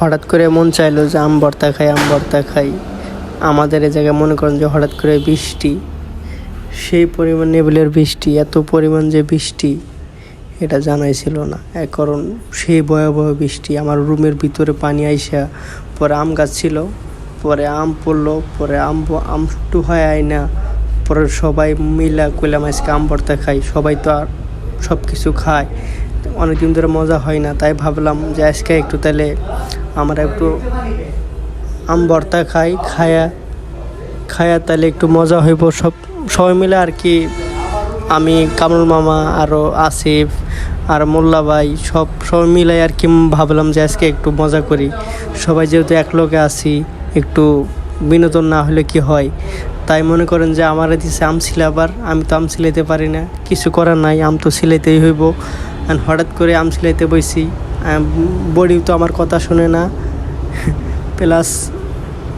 হঠাৎ করে মন চাইলো যে আম ভর্তা খাই, আম ভর্তা খাই। আমাদের এই জায়গায় মনে করেন যে হঠাৎ করে বৃষ্টি। সেই পরিমাণ নেবেলের বৃষ্টি, এত পরিমাণ যে বৃষ্টি, এটা জানাই ছিল না কারণ সেই ভয়াবহ বৃষ্টি, আমার রুমের ভিতরে পানি আইসা, পরে আম গাছ ছিল, পরে আম পড়ল, পরে আম আম হয় আয় না, পরে সবাই মিলা কইলাম আজকে আম ভর্তা খাই। সবাই তো আর সব কিছু খায়। অনেকদিন ধরে মজা হয় না, তাই ভাবলাম যে আজকে একটু তাহলে আমরা একটু আম ভর্তা খাই, খায়া খায়া তাহলে একটু মজা হইব। সব, সবাই মিলে আর কি, আমি কামরুল মামা আরও আসিফ, আর মোল্লা ভাই, সব, সবাই মিলে আর কি ভাবলাম যে আজকে একটু মজা করি। সবাই যেহেতু এক লোকে আসি একটু বিনোদন না হলে কি হয়? তাই মনে করেন যে আমার দিছে আম সিলাবার আমি তো আম সিলাইতে পারি না, কিছু করার নাই, আম তো সিলাইতেই হইব। হঠাৎ করে আম সিলাইতে বইছি। বডি তো আমার কথা শুনে না। প্লাস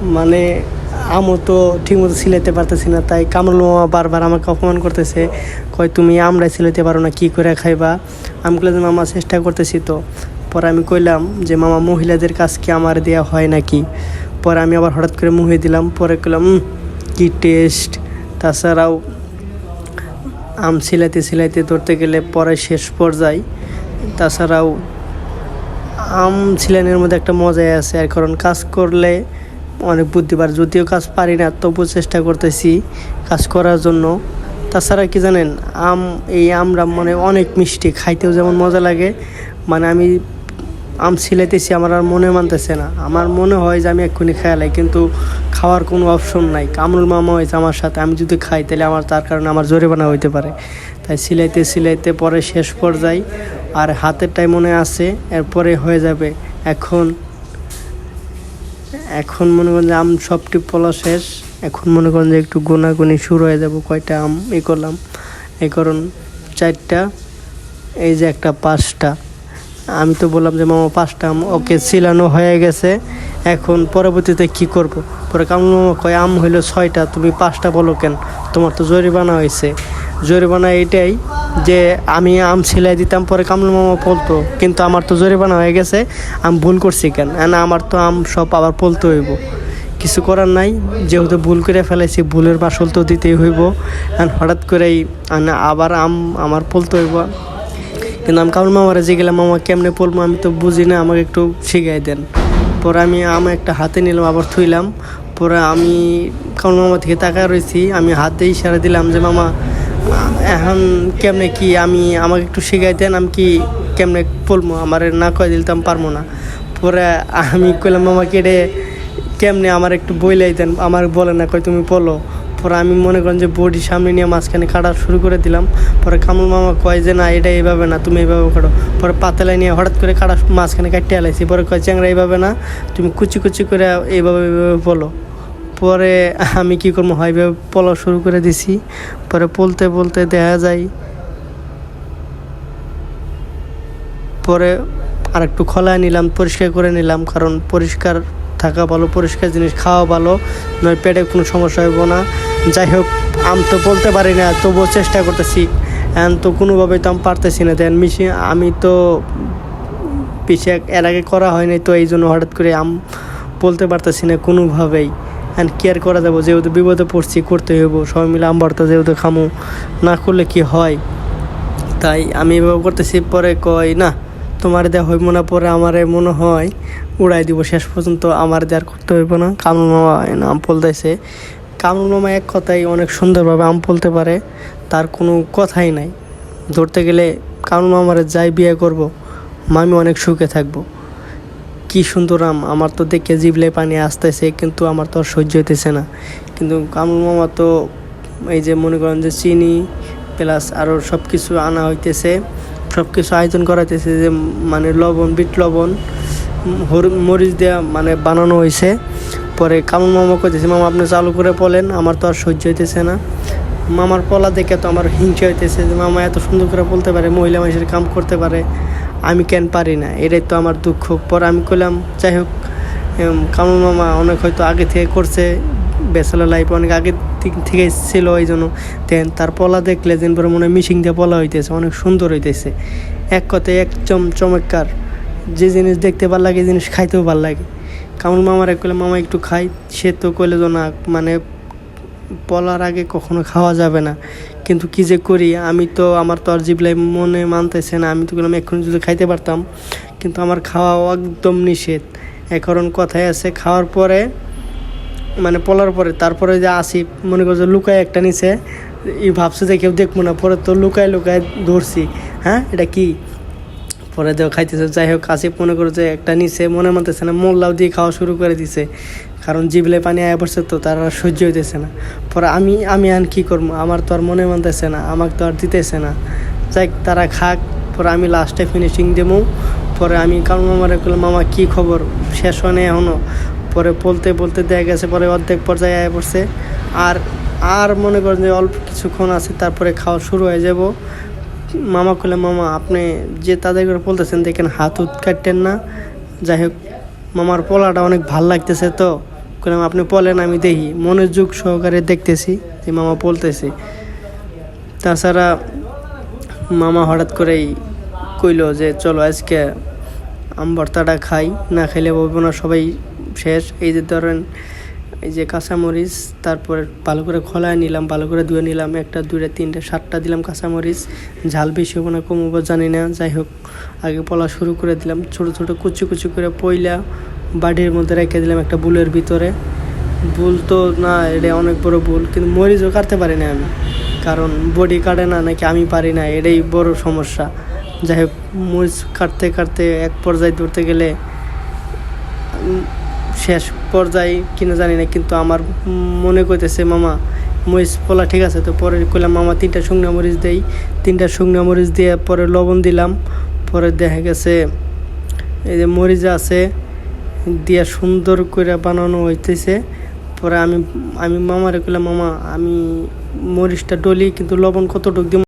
মানে আমও তো ঠিকমতো সিলাইতে পারতেছি না তাই কামরুল মামা বারবার আমাকে অপমান করতেছে। কয় তুমি আমরাই সিলাইতে পারো না কী করে খাইবা? আমি যে মামা চেষ্টা করতেছি তো। পরে আমি কইলাম যে মামা মহিলাদের কাজ কি আমার দেওয়া হয় নাকি? পরে আমি আবার হঠাৎ করে মুহে দিলাম। পরে কইলাম "উম, কি টেস্ট? তাছাড়াও আম সিলাইতে সিলাইতে ধরতে গেলে পরে শেষ পর্যায়। তাছাড়াও আম সিলাইনের মধ্যে একটা মজাই আছে আর কারণ কাজ করলে অনেক বুদ্ধিবার। যদিও কাজ পারি না তবু চেষ্টা করতেছি কাজ করার জন্য। তাছাড়া কি জানেন, আম, এই আমরা মানে অনেক মিষ্টি, খাইতেও যেমন মজা লাগে। মানে আমি আম ছিলাইতেছি, আমার আর মনে মানতেছে না। আমার মনে হয় যে আমি এক্ষুনি খেয়ালাই কিন্তু খাওয়ার কোনো অপশন নাই। কামরুল মামা হয়েছে আমার সাথে, আমি যদি খাই তাহলে আমার, তার কারণে আমার জরিমানা হইতে পারে। তাই সিলাইতে সিলাইতে পরে শেষ পর্যায়ে, আর হাতেরটাই মনে আছে, এরপরে হয়ে যাবে। এখন এখন মনে করেন যে আম সবটি পলা শেষ। এখন মনে করেন যে একটু গোনাগুনি শুরু হয়ে যাব, কয়টা আম, এ করলাম। এই করুন, চারটা, এই যে একটা পাঁচটা। আমি তো বললাম যে মামা পাঁচটা আম ওকে ছিলানো হয়ে গেছে। এখন পরবর্তীতে কি করব? পরে কামরুল মামা কয়, আম হইল ছয়টা, তুমি পাঁচটা বলো কেন? তোমার তো জরিমানা হয়েছে জরিমানা এটাই যে আমি আম ছিলাই দিতাম, পরে কামরুল মামা পলতো কিন্তু আমার তো জরিমানা হয়ে গেছে, আমি ভুল করছি কেন? না, আমার তো আম সব আবার পলতে হইব। কিছু করার নাই, যেহেতু ভুল করে ফেলেছি ভুলের মাসুল তো দিতেই হইব। হঠাৎ করেই আবার আম আমার পলতে হইব। কিন্তু আমি কামড় মামারে যে গেলাম মামা, কেমনে পড়ব? আমি তো বুঝি না, আমাকে একটু শিখাই দেন। পরে আমি আম একটা হাতে নিলাম, আবার থুইলাম। পরে আমি কামড় মামা থেকে তাকায় রয়েছি আমি হাতে ইশারা দিলাম যে, মামা, এখন কেমনে কি? আমি, আমাকে একটু শিখাই দেন, আমি কি কেমনে পড়ব? আমার না কয়ে দিতাম পারব না। পরে আমি কইলাম, মামা কেটে কেমনে আমার একটু বইলাই দেন? আমার বলে না কই তুমি বলো পরে আমি মনে করেন যে বডি সামনে নিয়ে মাঝখানে কাটা শুরু করে দিলাম। পরে কামুল মামা কয় যে, না, এটা এইভাবে না, তুমি এইভাবে কাটো পরে পাতলা নিয়ে হঠাৎ করে কাটা মাঝখানে কাটিয়ে আলাইছি। পরে কয়, চ্যাংরা এইভাবে না, তুমি কুচি কুচি করে এইভাবে এইভাবে বলো। পরে আমি কি করব, হয় এইভাবে পলা শুরু করে দিছি। পরে বলতে বলতে দেখা যায়, পরে আর একটু খোলা নিলাম, পরিষ্কার করে নিলাম। কারণ পরিষ্কার থাকা ভালো, পরিষ্কার জিনিস খাওয়া ভালো, নয় পেটে কোনো সমস্যা হইব না। যাই হোক, আমি তো বলতে পারি না, তবুও চেষ্টা করতেছি। এখন তো কোনোভাবেই তো আমি পারতেছি না। দেন মিশি আমি তো পিছিয়ে এর আগে করা হয়নি, তো এই জন্য হঠাৎ করে আম বলতে পারতেছি না কোনোভাবেই। অ্যান্ড কেয়ার করা যাব? যেহেতু বিপদে পড়ছি করতে হইব। সবাই মিলে আম ভর্তা যেহেতু খামো, না করলে কি হয়? তাই আমি এভাবে করতেছি, পরে কয়, না, তোমার দেওয়া হইব না, পরে আমার মনে হয় উড়াই দিব, শেষ পর্যন্ত আমার দেওয়ার করতে হইব না। কামরুল মামা আম পলতেছে কামরুল মামা এক কথাই অনেক সুন্দরভাবে আম পলতে পারে, তার কোনো কথাই নাই। ধরতে গেলে কামরুল মামার যাই বিয়ে করব, মামি অনেক সুখে থাকব। কি সুন্দর আম, আমার তো দেখে জিবলে পানি আসতেছে, কিন্তু আমার তো আর সহ্য হইতেছে না। কিন্তু কামরুল মামা তো এই যে মনে করেন যে চিনি প্লাস আরও সব কিছু আনা হইতেছে সব কিছু আয়োজন করাইতেছে যে মানে লবণ, বিট লবণ। মরিচ দেওয়া মানে বানানো হয়েছে পরে কামরুল মামা কইতেছে, মামা, আপনি চালু করে বলেন আমার তো আর সহ্য হইতেছে না। মামার পলা দেখে তো আমার হিংসা হইতেছে যে, মামা, এত সুন্দর করে বলতে পারে, মহিলা মানুষের কাম করতে পারে, আমি কেন পারি না? এটাই তো আমার দুঃখ। পরে আমি কইলাম, যাই হোক কামরুল মামা অনেক হয়তো আগে থেকে করছে, ব্যাচেলার লাইফ অনেক আগে থেকে- ছিল ওই জন্য দেন তার পলা দেখলে যেন পরে মনে হয় মিশিং দিয়ে পলা হইতেছে, অনেক সুন্দর হইতেছে। এক কথায় একদম চমৎকার। যে জিনিস দেখতে ভালো লাগে জিনিস খাইতেও ভালো লাগে। কামল মামারে কইলে, মামা, একটু খাই। সে তো কইলে তো না মানে বলার আগে কখনো খাওয়া যাবে না। কিন্তু কি যে করি, আমি তো, আমার তো আর জিবলাই মনে মানতেছে না। আমি তো বললাম এক্ষুনি যদি খাইতে পারতাম। কিন্তু আমার খাওয়া একদম নিষেধ। এখন কথায় আছে, খাওয়ার পরে মানে পলার পরে, তারপরে যে আসি, মনে করছে লুকায় একটা নিচে, ই ভাবছে যে কেউ দেখব না, পরে তো লুকায় লুকায় ধরছি। হ্যাঁ? এটা কি? পরে দেও খাইতেছে, যাই হোক, আসিফ মনে করে যে একটা নিচে মনে মানতেছে না, মোল্লাও দিয়ে খাওয়া শুরু করে দিছে। কারণ জিবলে পানি আয়া পড়ছে তো তার আর সহ্য হইতেছে না। পরে আমি আমি আর কি করব? আমার তো আর মনে মানতেছে না, আমাকে তো আর দিতেছে না। যাই তারা খাক, পরে আমি লাস্টে ফিনিশিং দেবো। পরে আমি কারণ মামারে বললাম মামা, কী খবর? শেষ হয় না এখনও পরে বলতে বলতে দেখা গেছে, পরে অর্ধেক পর্যায়ে আয় পড়ছে। আর আর মনে করেন যে অল্প কিছুক্ষণ আছে, তারপরে খাওয়া শুরু হয়ে যাব। মামা কইলে, মামা, আপনি যে তাদের করে বলতেছেন দেখেন হাত উত কাটতেন না। যাই হোক, মামার পোলাটা অনেক ভালো লাগতেছে তো। কইলাম, আপনি বলেন আমি দেখি। মনোযোগ সহকারে দেখতেছি যে মামা বলতেছে তাছাড়া মামা হঠাৎ করেই কইলো যে, চলো, আজকে আম ভর্তাটা খাই, না খাইলে বলব না, সবাই শেষ। এই যে ধরেন এই যে কাঁচামরিচ, তারপরে ভালো করে খোলায় নিলাম, ভালো করে ধুয়ে নিলাম, একটা, দুইটা, তিনটা, সাতটা দিলাম কাঁচামরিচ। ঝাল বেশি হব না, কমবো জানি না, যাই হোক, আগে পলা শুরু করে দিলাম। ছোট ছোট, কুচি কুচি করে পইলা বাড়ির মধ্যে রেখে দিলাম একটা বুলের ভিতরে। ভুল তো না, এটা অনেক বড় ভুল কিন্তু মরিচও কাটতে পারি না আমি। কারণ বডি কাটে না, নাকি আমি পারি না, এটাই বড় সমস্যা। যাই হোক, মরিচ কাটতে কাটতে এক পর্যায়ে ধরতে গেলে শেষ পর্যায়ে কিনা জানি না, কিন্তু আমার মনে করতেছে মামা, মরিচ পোলা ঠিক আছে। তো পরে কইলাম, মামা, তিনটা শুকনো মরিচ দেই। তিনটা শুকনো মরিচ দিয়ে পরে লবণ দিলাম। পরে দেখা গেছে, এই যে মরিচ আছে দিয়া সুন্দর করে বানানো হইতেছে। পরে আমি আমি মামারে কইলাম, মামা, আমি মরিচটা ডলি, কিন্তু লবণ কতটুক দিব